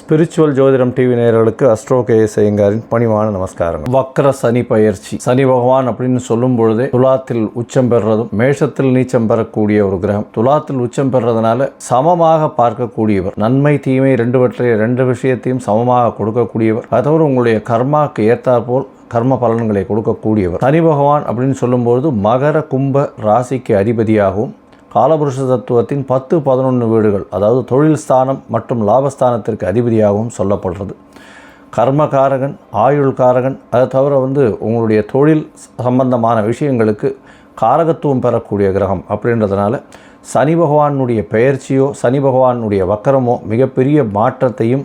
Spiritual ஜோதிடம் TV நேயர்களுக்கு astro K ஐயங்காரின் பணிவான நமஸ்காரங்கள் வக்ர சனி பயிற்சி. சனி பகவான் அப்படின்னு சொல்லும் பொழுதே துலாத்தில் உச்சம் பெறுறதும் மேஷத்தில் நீச்சம் பெறக்கூடிய ஒரு கிரகம். துலாத்தில் உச்சம் பெறுறதுனால சமமாக பார்க்கக்கூடியவர் நன்மை தீமை ரெண்டுவற்றை ரெண்டு விஷயத்தையும் சமமாக கொடுக்கக்கூடியவர் அதோடு உங்களுடைய கர்மாக்கு ஏற்றாற்போல் கர்ம பலன்களை கொடுக்கக்கூடியவர். சனி பகவான் அப்படின்னு சொல்லும்போது மகர கும்ப ராசிக்கு அதிபதியாகவும் காலபுருஷ தத்துவத்தின் பத்து பதினொன்று வீடுகள் அதாவது தொழில் ஸ்தானம் மற்றும் லாபஸ்தானத்திற்கு அதிபதியாகவும் சொல்லப்படுறது. கர்மகாரகன் ஆயுள்காரகன் அதை தவிர வந்து உங்களுடைய தொழில் சம்பந்தமான விஷயங்களுக்கு காரகத்துவம் பெறக்கூடிய கிரகம் அப்படின்றதுனால சனி பகவானுடைய பெயர்ச்சியோ சனி பகவானுடைய வக்கரமோ மிகப்பெரிய மாற்றத்தையும்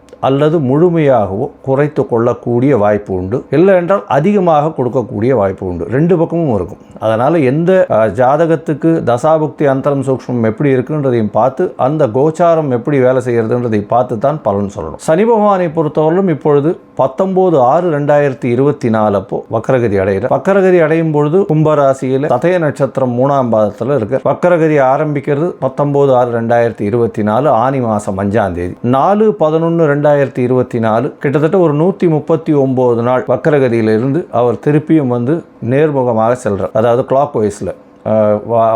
அல்லது முழுமையாகவோ குறைத்து கொள்ளக்கூடிய வாய்ப்பு உண்டு. இல்லை என்றால் அதிகமாக கொடுக்கக்கூடிய வாய்ப்பு உண்டு. ரெண்டு பக்கமும் இருக்கும். அதனால் எந்த ஜாதகத்துக்கு தசாபுக்தி அந்தரம் சூக்ஷ்மம் எப்படி இருக்குன்றதையும் பார்த்து அந்த கோச்சாரம் எப்படி வேலை செய்கிறதுன்றதை பார்த்து தான் பலன் சொல்லணும். சனி பகவானை பொறுத்தவரையிலும் இப்பொழுது பத்தொம்போது ஆறு ரெண்டாயிரத்தி இருபத்தி நாலு அப்போ வக்கரகதி அடைகிற வக்கரகதி அடையும் பொழுது கும்பராசியில் சதய நட்சத்திரம் மூணாம் பாதத்தில் இருக்கு. வக்கரகதி ஆரம்பிக்கிறது பத்தொம்போது ஆறு ரெண்டாயிரத்தி இருபத்தி நாலு ஆனி மாதம் அஞ்சாம் தேதி. நாலு பதினொன்று ரெண்டாயிரத்தி இருபத்தி நாலு கிட்டத்தட்ட ஒரு நூற்றி முப்பத்தி ஒம்பது நாள் வக்கரகதியிலிருந்து அவர் திருப்பியும் வந்து நேர்முகமாக செல்றார். அதாவது கிளாக் வைஸில்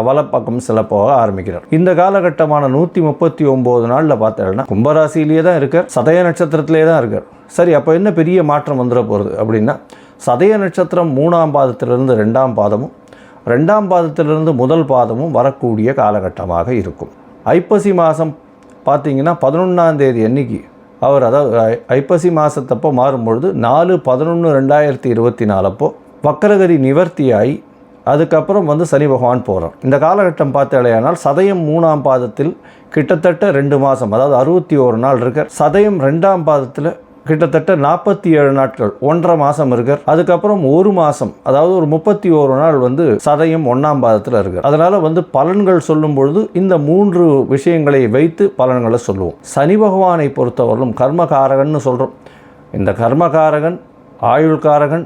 வலப்பக்கம் சில போக ஆரம்பிக்கிறார். இந்த காலகட்டமான நூற்றி முப்பத்தி ஒம்பது நாளில் பார்த்தேன்னா கும்பராசிலேயே தான் இருக்கார் சதய நட்சத்திரத்திலே தான் இருக்கார். சரி அப்போ என்ன பெரிய மாற்றம் வந்துட போகிறது அப்படின்னா சதய நட்சத்திரம் மூணாம் பாதத்திலிருந்து ரெண்டாம் பாதமும் ரெண்டாம் பாதத்திலிருந்து முதல் பாதமும் வரக்கூடிய காலகட்டமாக இருக்கும். ஐப்பசி மாதம் பார்த்தீங்கன்னா பதினொன்றாம் தேதி அன்னைக்கு அவர் அதாவது ஐ- ஐப்பசி மாதத்தப்போ மாறும்பொழுது நாலு பதினொன்று ரெண்டாயிரத்தி இருபத்தி நாலப்போ வக்கரகரி நிவர்த்தியாகி அதுக்கப்புறம் வந்து சனி பகவான் போகிறார் இந்த காலகட்டம் பார்த்தாலேயானால் சதயம் மூணாம் பாதத்தில் கிட்டத்தட்ட ரெண்டு மாதம் அதாவது அறுபத்தி ஒரு நாள் இருக்கார். சதயம் ரெண்டாம் பாதத்தில் கிட்டத்தட்ட நாற்பத்தி ஏழு நாட்கள் ஒன்றரை மாதம் இருக்கார். அதுக்கப்புறம் ஒரு மாதம் அதாவது ஒரு முப்பத்தி ஓரு நாள் வந்து சதயம் ஒன்றாம் பாதத்தில் இருக்கார். அதனால் வந்து பலன்கள் சொல்லும் பொழுது இந்த மூன்று விஷயங்களை வைத்து பலன்களை சொல்லுவோம். சனி பகவானை பொறுத்தவரையிலும் கர்மகாரகன்னு சொல்கிறோம் இந்த கர்மகாரகன் ஆயுள்காரகன்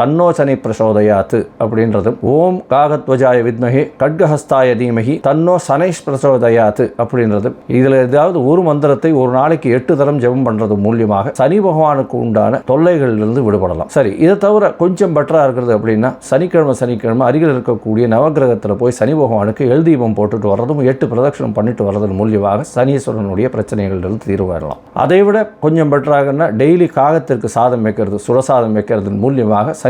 தன்னோ சனி பிரசோதயாத்து அப்படின்றதும் ஓம் காகத்வஜாய வித்மகி கட்கஹஸ்தாய தீமகி தன்னோ சனைஷ் பிரசோதயாத்து அப்படின்றதும் இதில் ஏதாவது ஒரு மந்திரத்தை ஒரு நாளைக்கு எட்டு தரம் ஜெபம் பண்ணுறது மூலியமாக சனி பகவானுக்கு உண்டான தொல்லைகளிலிருந்து விடுபடலாம். சரி இதை தவிர கொஞ்சம் பெட்டராக இருக்கிறது அப்படின்னா சனிக்கிழமை சனிக்கிழமை அருகில் இருக்கக்கூடிய நவக்கிரகத்தில் போய் சனி பகவானுக்கு எல் தீபம் போட்டுட்டு வர்றதும் எட்டு பிரதட்சணம் பண்ணிட்டு வர்றதன் மூலியமாக சனீஸ்வரனுடைய பிரச்சனைகளிலிருந்து தீர்வு வரலாம் அதை விட கொஞ்சம் பெட்டராகன்னா டெய்லி காகத்திற்கு சாதம் வைக்கிறது சுரசாதம் வைக்கிறதன் மூலியமாக சனி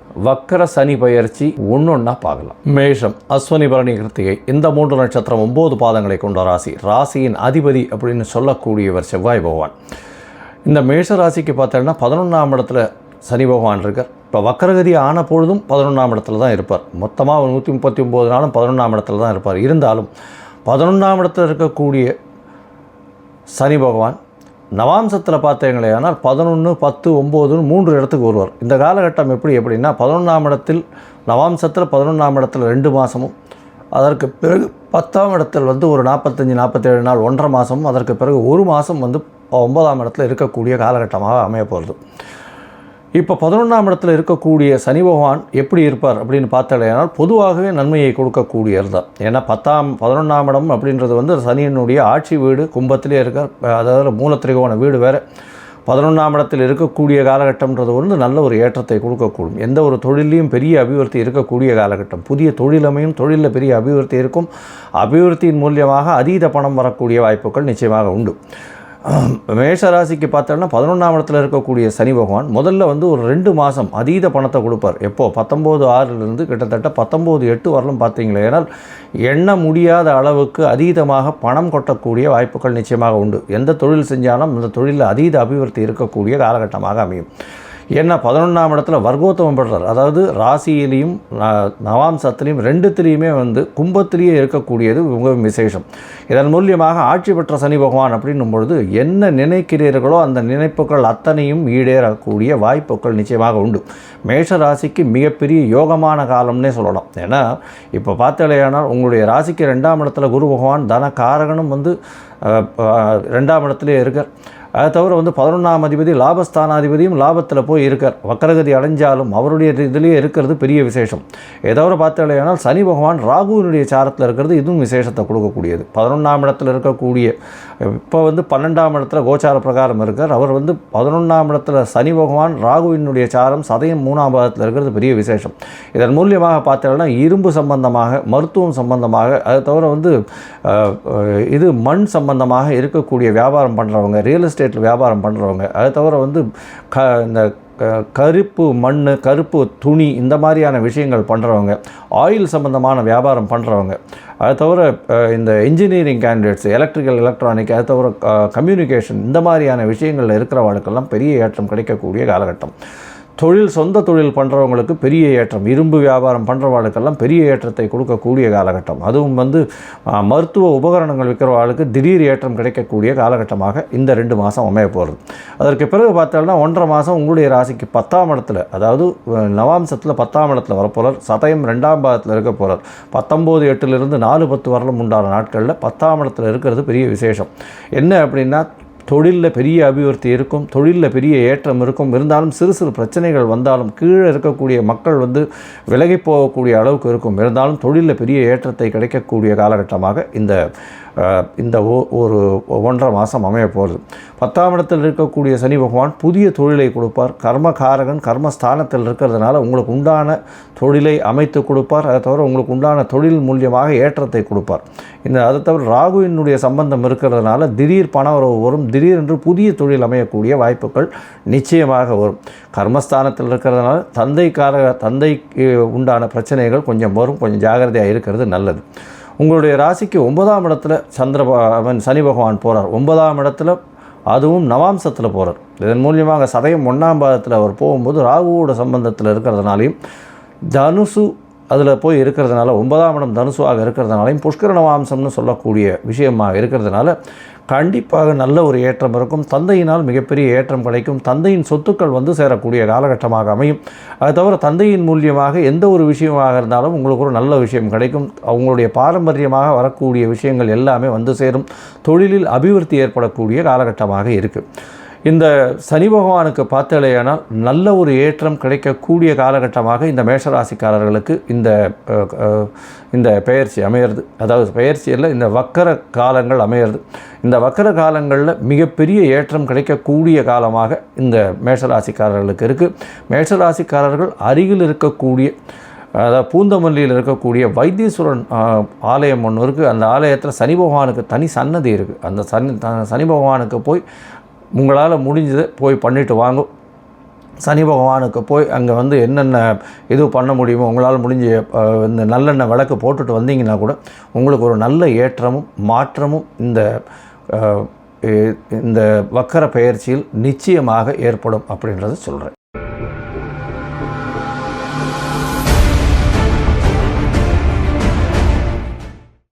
வக்கர சனி பயிற்சி ஒன்றொன்னா பார்க்கலாம். மேஷம் அஸ்வனி பரணி கிருத்திகை. இந்த மூன்று நட்சத்திரம் ஒன்பது பாதங்களை கொண்ட ராசி. ராசியின் அதிபதி அப்படின்னு சொல்லக்கூடியவர் செவ்வாய் பகவான். இந்த மேஷ ராசிக்கு பார்த்தோன்னா பதினொன்றாம் இடத்துல சனி பகவான் இருக்கார். இப்போ வக்கரகதி ஆன பொழுதும் பதினொன்றாம் இடத்துல தான் இருப்பார். மொத்தமாக நூற்றி முப்பத்தி ஒம்பது நாளும் பதினொன்றாம் இடத்துல தான் இருப்பார். இருந்தாலும் பதினொன்றாம் இடத்துல இருக்கக்கூடிய சனி பகவான் நவாம்சத்தில் பார்த்தீங்களே ஆனால் பதினொன்று பத்து ஒம்போதுன்னு மூன்று இடத்துக்கு வருவார். இந்த காலகட்டம் எப்படி எப்படின்னா பதினொன்றாம் இடத்தில் நவாம்சத்தில் பதினொன்றாம் இடத்துல ரெண்டு மாதமும் அதற்கு பிறகு பத்தாம் இடத்தில் வந்து ஒரு நாற்பத்தஞ்சு நாற்பத்தேழு நாள் ஒன்றரை மாதமும் அதற்கு பிறகு ஒரு மாதம் வந்து ஒன்பதாம் இடத்துல இருக்கக்கூடிய காலகட்டமாக அமைய போகிறது இப்போ பதினொன்றாம் இடத்துல இருக்கக்கூடிய சனி பகவான் எப்படி இருப்பார் அப்படின்னு பார்த்தாலேனால் பொதுவாகவே நன்மையை கொடுக்கக்கூடியவர் தான். ஏன்னா பத்தாம் பதினொன்றாம் இடம் அப்படின்றது வந்து சனியினுடைய ஆட்சி வீடு கும்பத்திலே இருக்கார். அதாவது மூலத்திரிகோண வீடு வேறு. பதினொன்றாம் இடத்தில் இருக்கக்கூடிய காலகட்டம்ன்றது வந்து நல்ல ஒரு ஏற்றத்தை கொடுக்கக்கூடும். எந்த ஒரு தொழிலையும் பெரிய அபிவிருத்தி இருக்கக்கூடிய காலகட்டம். புதிய தொழிலமையும் தொழிலில் பெரிய அபிவிருத்தி இருக்கும். அபிவிருத்தியின் மூலியமாக அதீத பணம் வரக்கூடிய வாய்ப்புகள் நிச்சயமாக உண்டு. மேஷராசிக்கு பார்த்தோம்னா பதினொன்றாம் இடத்துல இருக்கக்கூடிய சனி பகவான் முதல்ல வந்து ஒரு ரெண்டு மாதம் அதீத பணத்தை கொடுப்பார். எப்போது பத்தொம்போது ஆறுலேருந்து கிட்டத்தட்ட பத்தொம்போது எட்டு வரலும் பார்த்தீங்களே ஏன்னால் எண்ண முடியாத அளவுக்கு அதீதமாக பணம் கொட்டக்கூடிய வாய்ப்புகள் நிச்சயமாக உண்டு. எந்த தொழில் செஞ்சாலும் அந்த தொழிலில் அதீத அபிவிருத்தி இருக்கக்கூடிய காலகட்டமாக அமையும். ஏன்னா பதினொன்றாம் இடத்துல வர்க்கோத்தமம் பெறார் அதாவது ராசியிலையும் நவாம்சத்துலேயும் ரெண்டுத்துலேயுமே வந்து கும்பத்திலேயே இருக்கக்கூடியது மிக விசேஷம். இதன் மூலியமாக ஆட்சி பெற்ற சனி பகவான் அப்படின்னும் பொழுது என்ன நினைக்கிறீர்களோ அந்த நினைப்புகள் அத்தனையும் ஈடேறக்கூடிய வாய்ப்புகள் நிச்சயமாக உண்டு. மேஷ ராசிக்கு மிகப்பெரிய யோகமான காலம்னே சொல்லலாம். ஏன்னா இப்போ பார்த்தாலேயானால் உங்களுடைய ராசிக்கு ரெண்டாம் இடத்துல குரு பகவான் தன காரகனும் வந்து ரெண்டாம் இடத்துலேயே இருக்கார். அதை தவிர வந்து பதினொன்றாம் அதிபதி லாபஸ்தானாதிபதியும் லாபத்தில் போய் இருக்கார். வக்கரகதி அடைஞ்சாலும் அவருடைய இதுலேயே இருக்கிறது பெரிய விசேஷம். ஏதோ பார்த்தாலேயானால் சனி பகவான் ராகுவினுடைய சாரத்தில் இருக்கிறது இதுவும் விசேஷத்தை கொடுக்கக்கூடியது. பதினொன்றாம் இடத்துல இருக்கக்கூடிய இப்போ வந்து பன்னெண்டாம் இடத்துல கோச்சார பிரகாரம் இருக்கார். அவர் வந்து பதினொன்றாம் இடத்துல சனி பகவான் ராகுவினுடைய சாரம் சதயம் மூணாம் பாதத்தில் இருக்கிறது பெரிய விசேஷம். இதன் மூலியமாக பார்த்தோம்னா இரும்பு சம்பந்தமாக மருத்துவம் சம்பந்தமாக அதை தவிர வந்து இது மண் சம்பந்தமாக இருக்கக்கூடிய வியாபாரம் பண்ணுறவங்க ரியல் எஸ்டேட் எஸ்டேட்டில் வியாபாரம் பண்ணுறவங்க அதை தவிர வந்து க இந்த கருப்பு மண் கருப்பு துணி இந்த மாதிரியான விஷயங்கள் பண்ணுறவங்க ஆயில் சம்மந்தமான வியாபாரம் பண்ணுறவங்க அதை தவிர இந்த இன்ஜினியரிங் கேண்டிடேட்ஸ் எலக்ட்ரிக்கல் எலக்ட்ரானிக் அதை தவிர கம்யூனிகேஷன் இந்த மாதிரியான விஷயங்களில் இருக்கிறவர்களுக்கெல்லாம் பெரிய ஏற்றம் கிடைக்கக்கூடிய காலகட்டம். தொழில் சொந்த தொழில் பண்ணுறவங்களுக்கு பெரிய ஏற்றம். இரும்பு வியாபாரம் பண்ணுறவாளுக்கெல்லாம் பெரிய ஏற்றத்தை கொடுக்கக்கூடிய காலகட்டம். அதுவும் வந்து மருத்துவ உபகரணங்கள் விற்கிறவாளுக்கு திடீர் ஏற்றம் கிடைக்கக்கூடிய காலகட்டமாக இந்த ரெண்டு மாதம் அமைய போகிறது அதற்கு பிறகு பார்த்தோம்னா ஒன்றரை மாதம் உங்களுடைய ராசிக்கு பத்தாம் இடத்துல அதாவது நவாம்சத்தில் பத்தாம் இடத்துல வரப்போகிறார் சதயம் ரெண்டாம் பாதத்தில் இருக்க போகிறார் பத்தொம்போது எட்டுலேருந்து நாலு பத்து வரலும் உண்டான நாட்களில் பத்தாம் இடத்துல இருக்கிறது பெரிய விசேஷம். என்ன அப்படின்னா தொழிலில் பெரிய அபிவிருத்தி இருக்கும் தொழிலில் பெரிய ஏற்றம் இருக்கும். இருந்தாலும் சிறு சிறு பிரச்சனைகள் வந்தாலும் கீழே இருக்கக்கூடிய மக்கள் வந்து விலகி போகக்கூடிய அளவுக்கு இருக்கும். இருந்தாலும் தொழிலில் பெரிய ஏற்றத்தை கிடைக்கக்கூடிய காலகட்டமாக இந்த இந்த ஒரு ஒன்றரை மாதம் அமைய போகிறது பத்தாம் இடத்தில் இருக்கக்கூடிய சனி பகவான் புதிய தொழிலை கொடுப்பார். கர்மகாரகன் கர்மஸ்தானத்தில் இருக்கிறதுனால உங்களுக்கு உண்டான தொழிலை அமைத்து கொடுப்பார். அதை தவிர உங்களுக்கு உண்டான தொழில் மூலியமாக ஏற்றத்தை கொடுப்பார். இந்த அதை தவிர ராகுவினுடைய சம்பந்தம் இருக்கிறதுனால திடீர் பண உறவு வரும். திடீரென்று புதிய தொழில் அமையக்கூடிய வாய்ப்புகள் நிச்சயமாக வரும். கர்மஸ்தானத்தில் இருக்கிறதுனால தந்தைக்காரக தந்தைக்கு உண்டான பிரச்சனைகள் கொஞ்சம் வரும். கொஞ்சம் ஜாகிரதையாக இருக்கிறது நல்லது. உங்களுடைய ராசிக்கு ஒன்பதாம் இடத்துல சந்திர அவன் சனி பகவான் போகிறார் ஒன்பதாம் இடத்துல அதுவும் நவாம்சத்தில் போகிறார் இதன் மூலியமாக சதயம் ஒன்றாம் பாதத்தில் அவர் போகும்போது ராகுவோட சம்பந்தத்தில் இருக்கிறதுனாலையும் தனுசு அதில் போய் இருக்கிறதுனால ஒன்பதாம் இடம் தனுசுவாக இருக்கிறதுனாலையும் புஷ்கர நவாம்சம்னு சொல்லக்கூடிய விஷயமாக இருக்கிறதுனால கண்டிப்பாக நல்ல ஒரு ஏற்றம் இருக்கும். தந்தையினால் மிகப்பெரிய ஏற்றம் கிடைக்கும். தந்தையின் சொத்துக்கள் வந்து சேரக்கூடிய காலகட்டமாக அமையும். அது தவிர தந்தையின் மூலியமாக எந்த ஒரு விஷயமாக இருந்தாலும் உங்களுக்கு ஒரு நல்ல விஷயம் கிடைக்கும். அவங்களுடைய பாரம்பரியமாக வரக்கூடிய விஷயங்கள் எல்லாமே வந்து சேரும். தொழிலில் அபிவிருத்தி ஏற்படக்கூடிய காலகட்டமாக இருக்குது இந்த சனி பகவானுக்கு பார்த்தலையானால் நல்ல ஒரு ஏற்றம் கிடைக்கக்கூடிய காலகட்டமாக இந்த மேஷராசிக்காரர்களுக்கு இந்த இந்த பெயர்ச்சி அமையிறது. அதாவது பெயர்ச்சியில் இந்த வக்கர காலங்கள் அமையிறது. இந்த வக்கர காலங்களில் மிகப்பெரிய ஏற்றம் கிடைக்கக்கூடிய காலமாக இந்த மேஷராசிக்காரர்களுக்கு இருக்குது மேஷராசிக்காரர்கள் அருகில் இருக்கக்கூடிய அதாவது பூந்தமல்லியில் இருக்கக்கூடிய வைத்தீஸ்வரன் ஆலயம் ஒன்று இருக்குது அந்த ஆலயத்தில் சனி பகவானுக்கு தனி சன்னதி இருக்குது அந்த சனி சனி பகவானுக்கு போய் உங்களால் முடிஞ்சதை போய் பண்ணிவிட்டு வாங்கும் சனி பகவானுக்கு போய் அங்கே வந்து என்னென்ன இது பண்ண முடியுமோ உங்களால் முடிஞ்ச இந்த நல்லெண்ணெய் விளக்கு போட்டுட்டு வந்தீங்கன்னா கூட உங்களுக்கு ஒரு நல்ல ஏற்றமும் மாற்றமும் இந்த இந்த வக்கர பயிற்சியில் நிச்சயமாக ஏற்படும் அப்படின்றத சொல்கிறேன்